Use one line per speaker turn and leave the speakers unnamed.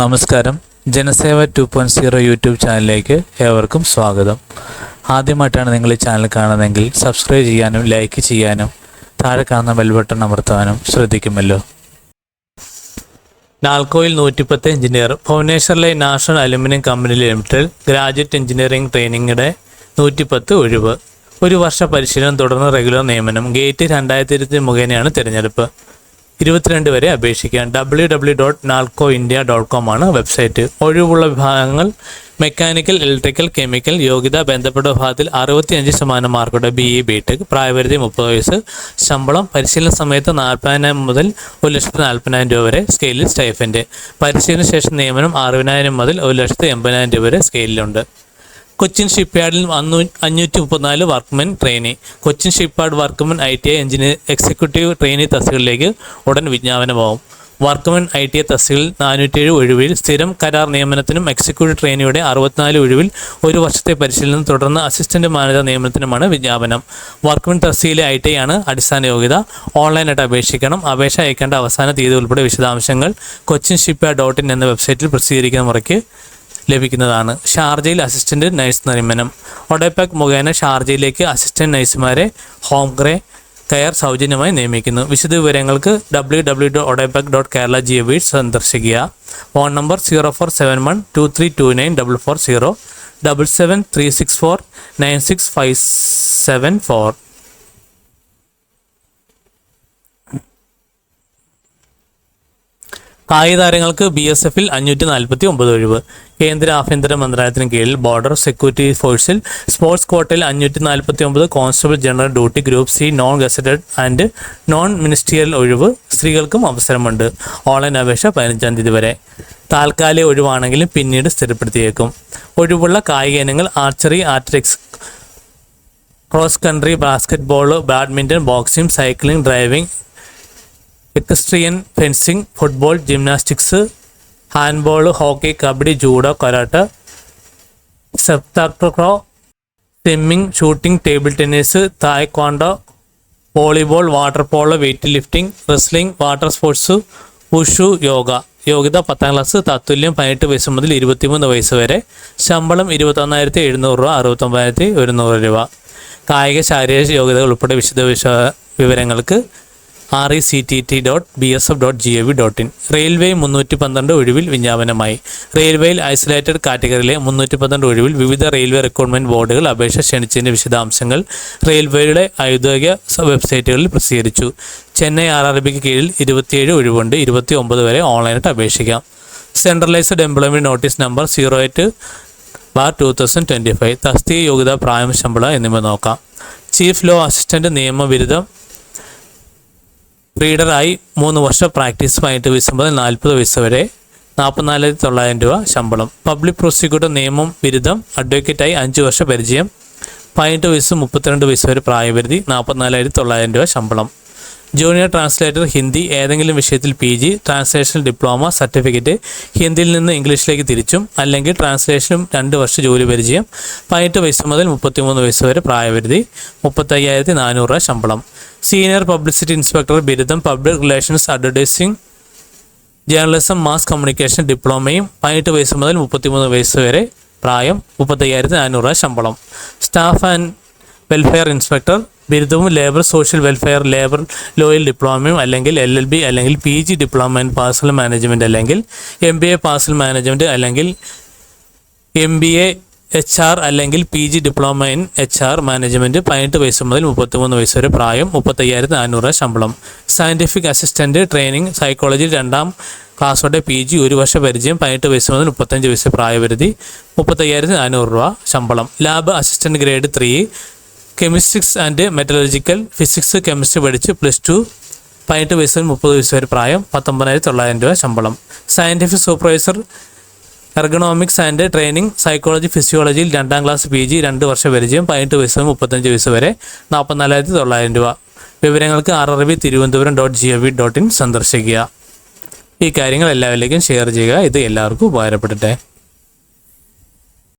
നമസ്കാരം. Janaseva two point zero YouTube ചാനലിലേക്ക് ഏവർക്കും സ്വാഗതം. ആദ്യമായിട്ടാണ് നിങ്ങൾ ഈ ചാനൽ കാണുന്നതെങ്കിൽ സബ്സ്ക്രൈബ് ചെയ്യാനും ലൈക്ക് ചെയ്യാനും താഴെ കാണുന്ന ബെൽ ബട്ടൺ അമർത്താനും ശ്രദ്ധിക്കുമല്ലോ. നാൽക്കോയിൽ നൂറ്റിപ്പത്ത് engineer ഭുവനേശ്വറിലെ national aluminium company limited graduate engineering ട്രെയിനിങ്ങിടെ നൂറ്റിപ്പത്ത് ഒഴിവ്. ഒരു വർഷ പരിശീലനം തുടർന്ന് റെഗുലർ നിയമനം ഗേറ്റ് രണ്ടായിരത്തി ഇരുപത്തി മുഖേനയാണ് തിരഞ്ഞെടുപ്പ്. ഇരുപത്തിരണ്ട് വരെ അപേക്ഷിക്കാം W W dot Nalco India dot com ആണ് വെബ്സൈറ്റ്. ഒഴിവുള്ള വിഭാഗങ്ങൾ മെക്കാനിക്കൽ ഇലക്ട്രിക്കൽ കെമിക്കൽ യോഗ്യത ബന്ധപ്പെട്ട വിഭാഗത്തിൽ അറുപത്തിയഞ്ച് ശതമാനം മാർക്കോടെ ബി ഇ ബി ടെക് പ്രായപരിധി മുപ്പത് വയസ്സ് ശമ്പളം പരിശീലന സമയത്ത് നാൽപ്പതിനായിരം മുതൽ ഒരു ലക്ഷത്തി നാൽപ്പതിനായിരം രൂപ വരെ സ്കെയിലിൽ സ്റ്റൈഫിന്റെ പരിശീലന ശേഷം നിയമനം അറുപതിനായിരം മുതൽ ഒരു ലക്ഷത്തി എൺപതിനായിരം രൂപ വരെ സ്കെയിലുണ്ട് കൊച്ചിൻ ഷിപ്പ്യാർഡിൽ അഞ്ഞൂ അഞ്ഞൂറ്റി മുപ്പത്തിനാല് workmen trainee. Cochin shipyard workmen I T I engineer executive trainee തസ്തികളിലേക്ക് ഉടൻ വിജ്ഞാപനമാവും. വർക്ക്മെൻ ഐ ടി ഐ തസ്തികളിൽ നാനൂറ്റേഴ് ഒഴിവിൽ സ്ഥിരം കരാർ നിയമനത്തിനും എക്സിക്യൂട്ടീവ് ട്രെയിനിയുടെ അറുപത്തിനാല് ഒഴിവിൽ ഒരു വർഷത്തെ പരിശീലനം തുടർന്ന് അസിസ്റ്റന്റ് മാനേജർ നിയമനത്തിനുമാണ് വിജ്ഞാപനം. വർക്ക്മെൻ തസ്തിയിലെ ഐ ടി ആണ് അടിസ്ഥാന യോഗ്യത. ഓൺലൈനായിട്ട് അപേക്ഷിക്കണം. അപേക്ഷ അയക്കേണ്ട അവസാന തീയതി ഉൾപ്പെടെ വിശദാംശങ്ങൾ കൊച്ചിൻ ഷിപ്പ്യാർഡ് ഡോട്ട് ഇൻ എന്ന വെബ്സൈറ്റിൽ പ്രസിദ്ധീകരിക്കുന്ന മുറയ്ക്ക് ലഭിക്കുന്നതാണ്. ഷാർജയിൽ അസിസ്റ്റന്റ് നഴ്സ് നിയമനം. ഒഡേപാക് മുഖേന ഷാർജയിലേക്ക് അസിസ്റ്റന്റ് നഴ്സുമാരെ ഹോം ഗ്രേ കെയർ സൗജന്യമായി നിയമിക്കുന്നു. വിശദ വിവരങ്ങൾക്ക് W W dot ODEPC dot Kerala G V സന്ദർശിക്കുക. Phone number zero four seven one two three two nine double four zero double seven three six four nine six five seven four കായിക താരങ്ങൾക്ക് B S എഫിൽ അഞ്ഞൂറ്റി നാൽപ്പത്തി ഒമ്പത് ഒഴിവ്. കേന്ദ്ര ആഭ്യന്തര മന്ത്രാലയത്തിന് കീഴിൽ ബോർഡർ സെക്യൂരിറ്റി ഫോഴ്സിൽ സ്പോർട്സ് കോട്ടയിൽ അഞ്ഞൂറ്റി നാൽപ്പത്തി ഒമ്പത് constable general duty group C non gazetted and non ministerial ഒഴിവ് സ്ത്രീകൾക്കും അവസരമുണ്ട്. ഓൺലൈൻ അപേക്ഷ പതിനഞ്ചാം തീയതി വരെ. താൽക്കാലിക ഒഴിവാണെങ്കിലും പിന്നീട് സ്ഥിരപ്പെടുത്തിയേക്കും. ഒഴിവുള്ള കായിക ഇനങ്ങൾ archery athletics cross country basketball badminton boxing cycling driving equestrian fencing football gymnastics handball hockey kabaddi judo karate sepaktakraw swimming shooting table tennis taekwondo volleyball water polo weightlifting wrestling water sports wushu yoga യോഗ്യത പത്താം class തത്തുല്യം പതിനെട്ട് വയസ്സ് മുതൽ ഇരുപത്തിമൂന്ന് വയസ്സ് വരെ ശമ്പളം ഇരുപത്തൊന്നായിരത്തി എഴുന്നൂറ് രൂപ അറുപത്തൊമ്പതിനായിരത്തി ഒരുന്നൂറ് രൂപ. കായിക ശാരീരിക യോഗ്യതകൾ ഉൾപ്പെടെ വിശദ വിശ വിവരങ്ങൾക്ക് R E C T T dot B S F dot G A V dot in railway മുന്നൂറ്റി പന്ത്രണ്ട് ഒഴിവിൽ വിജ്ഞാപനമായി. റെയിൽവേയിൽ ഐസൊലേറ്റഡ് കാറ്റഗറിയിലെ മുന്നൂറ്റി പന്ത്രണ്ട് ഒഴിവിൽ വിവിധ റെയിൽവേ റിക്രൂട്ട്മെന്റ് ബോർഡുകൾ അപേക്ഷ ക്ഷണിച്ചതിന്റെ വിശദാംശങ്ങൾ റെയിൽവേയുടെ ഔദ്യോഗിക വെബ്സൈറ്റുകളിൽ പ്രസിദ്ധീകരിച്ചു. ചെന്നൈ ആർ ആർ ബിക്ക് കീഴിൽ ഇരുപത്തിയേഴ് ഒഴിവുണ്ട്. ഇരുപത്തി ഒമ്പത് വരെ ഓൺലൈനായിട്ട് അപേക്ഷിക്കാം. Centralised employment notice number zero eight bar two thousand twenty five തസ്തിക യോഗ്യത പ്രായം ശമ്പളം എന്നിവ നോക്കാം. ചീഫ് ലോ അസിസ്റ്റന്റ് നിയമ ബിരുദം റീഡറായി മൂന്ന് വർഷം പ്രാക്ടീസുമായിട്ട് വയസ്സ് മുതൽ നാൽപ്പത് വയസ്സ് വരെ നാൽപ്പത്തിനാലായിരത്തി തൊള്ളായിരം രൂപ ശമ്പളം. പബ്ലിക് പ്രോസിക്യൂട്ടർ നിയമം ബിരുദം അഡ്വക്കേറ്റായി അഞ്ച് വർഷ പരിചയം പതിനെട്ട് വയസ്സ് മുപ്പത്തിരണ്ട് വയസ്സ് വരെ പ്രായപരിധി നാൽപ്പത്തിനാലായിരത്തി തൊള്ളായിരം രൂപ ശമ്പളം. ജൂനിയർ ട്രാൻസ്ലേറ്റർ ഹിന്ദി ഏതെങ്കിലും വിഷയത്തിൽ P G translation diploma certificate ഹിന്ദിയിൽ നിന്ന് ഇംഗ്ലീഷിലേക്ക് തിരിച്ചും അല്ലെങ്കിൽ ട്രാൻസ്ലേഷനും രണ്ട് വർഷം ജോലി പരിചയം പതിനെട്ട് വയസ്സ് മുതൽ മുപ്പത്തിമൂന്ന് വയസ്സ് വരെ പ്രായപരിധി മുപ്പത്തയ്യായിരത്തി നാനൂറ് രൂപ ശമ്പളം. സീനിയർ പബ്ലിസിറ്റി ഇൻസ്പെക്ടർ ബിരുദം public relations advertising journalism mass communication ഡിപ്ലോമയും പതിനെട്ട് വയസ്സ് മുതൽ മുപ്പത്തിമൂന്ന് വയസ്സ് വരെ പ്രായം മുപ്പത്തയ്യായിരത്തി നാനൂറ് രൂപ ശമ്പളം. സ്റ്റാഫ് ആൻഡ് വെൽഫെയർ ഇൻസ്പെക്ടർ ബിരുദവും labour social welfare labour loyal ഡിപ്ലോമയും അല്ലെങ്കിൽ എൽ എൽ ബി അല്ലെങ്കിൽ P G diploma in parcel management അല്ലെങ്കിൽ M B A parcel management അല്ലെങ്കിൽ M B A H R അല്ലെങ്കിൽ P G diploma in H R management പതിനെട്ട് വയസ്സ് മുതൽ മുപ്പത്തിമൂന്ന് വയസ്സ് വരെ പ്രായം മുപ്പത്തയ്യായിരത്തി നാനൂറ് ശമ്പളം. സയന്റിഫിക് അസിസ്റ്റന്റ് ട്രെയിനിങ് സൈക്കോളജി രണ്ടാം ക്ലാസ്സോടെ പി ജി ഒരു വർഷ പരിചയം പതിനെട്ട് വയസ്സ് മുതൽ മുപ്പത്തഞ്ച് വയസ്സ് പ്രായപരിധി മുപ്പത്തയ്യായിരത്തി നാനൂറ് രൂപ ശമ്പളം. Lab assistant grade three chemistries and metallurgical physics chemistry പഠിച്ച് പ്ലസ് ടു പതിനെട്ട് വയസ്സ് മുപ്പത് വയസ്സ് വരെ പ്രായം പത്തൊമ്പതിനായിരത്തി തൊള്ളായിരം രൂപ ശമ്പളം. Scientific supervisor ergonomics and training psychology ഫിസിയോളജിയിൽ രണ്ടാം ക്ലാസ് പി ജി രണ്ട് വർഷം പരിചയം പതിനെട്ട് വയസ്സ് മുപ്പത്തഞ്ച് വയസ്സ് വരെ നാൽപ്പത്തിനാലായിരത്തി തൊള്ളായിരം രൂപ. വിവരങ്ങൾക്ക് R R V Thiruvananthapuram dot G O V dot in സന്ദർശിക്കുക. ഈ കാര്യങ്ങൾ എല്ലാവരിലേക്കും ഷെയർ ചെയ്യുക. ഇത് എല്ലാവർക്കും ഉപകാരപ്പെടട്ടെ.